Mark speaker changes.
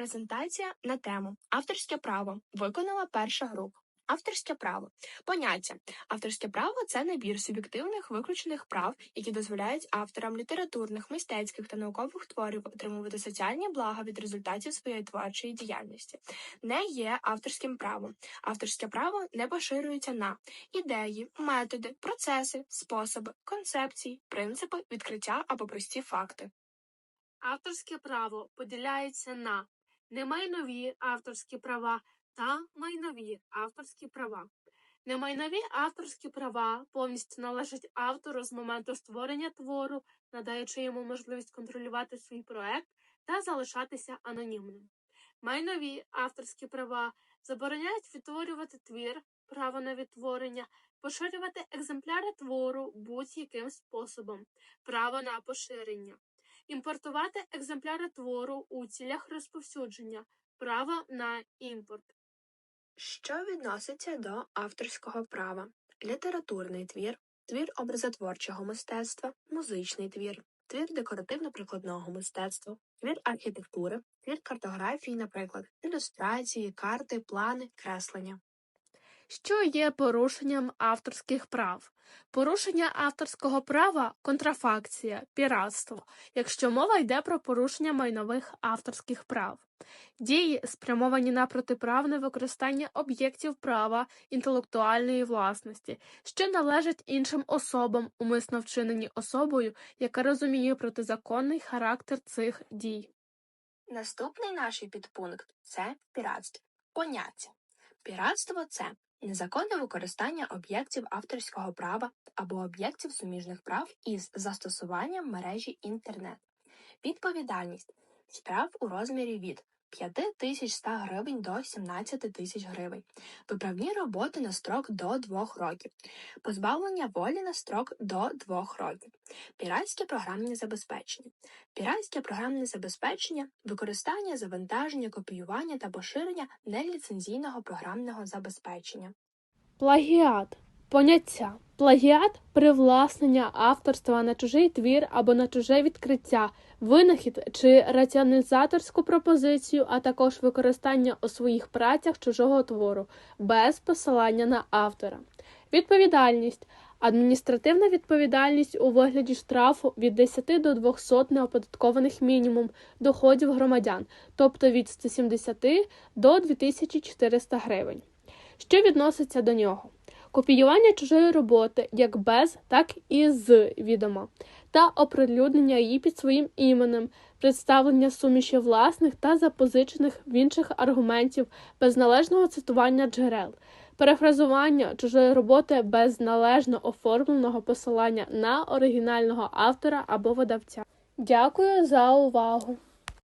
Speaker 1: Презентація на тему Авторське право виконала перша група. Авторське право поняття. Авторське право це набір суб'єктивних виключених прав, які дозволяють авторам літературних, мистецьких та наукових творів отримувати соціальні блага від результатів своєї творчої діяльності. Не є авторським правом. Авторське право не поширюється на ідеї, методи, процеси, способи, концепції, принципи, відкриття або прості факти.
Speaker 2: Авторське право поділяється на немайнові авторські права та майнові авторські права. Немайнові авторські права повністю належать автору з моменту створення твору, надаючи йому можливість контролювати свій проект та залишатися анонімним. Майнові авторські права забороняють відтворювати твір, право на відтворення, поширювати екземпляри твору будь-яким способом, право на поширення імпортувати екземпляри твору у цілях розповсюдження, право на імпорт.
Speaker 1: Що відноситься до авторського права? Літературний твір, твір образотворчого мистецтва, музичний твір, твір декоративно-прикладного мистецтва, твір архітектури, твір картографії, наприклад, ілюстрації, карти, плани, креслення.
Speaker 2: Що є порушенням авторських прав? Порушення авторського права контрафакція, піратство, якщо мова йде про порушення майнових авторських прав. Дії, спрямовані на протиправне використання об'єктів права інтелектуальної власності, що належать іншим особам, умисно вчинені особою, яка розуміє протизаконний характер цих дій.
Speaker 1: Наступний наш підпункт це піратство. Поняття. Піратство це незаконне використання об'єктів авторського права або об'єктів суміжних прав із застосуванням мережі інтернет. Відповідальність штраф у розмірі від 5100 гривень до 17 тисяч гривень, виправні роботи на строк до 2 років, позбавлення волі на строк до 2 років, піратське програмне забезпечення. Піратське програмне забезпечення використання, завантаження, копіювання та поширення неліцензійного програмного забезпечення.
Speaker 2: Плагіат. Поняття. Плагіат привласнення авторства на чужий твір або на чуже відкриття, винахід чи раціоналізаторську пропозицію, а також використання у своїх працях чужого твору без посилання на автора. Відповідальність. Адміністративна відповідальність у вигляді штрафу від 10 до 200 неоподаткованих мінімум доходів громадян, тобто від 170 до 2400 гривень. Що відноситься до нього? Копіювання чужої роботи як без, так і з відома, та оприлюднення її під своїм іменем, представлення суміші власних та запозичених в інших аргументів без належного цитування джерел, перефразування чужої роботи без належно оформленого посилання на оригінального автора або видавця. Дякую за увагу!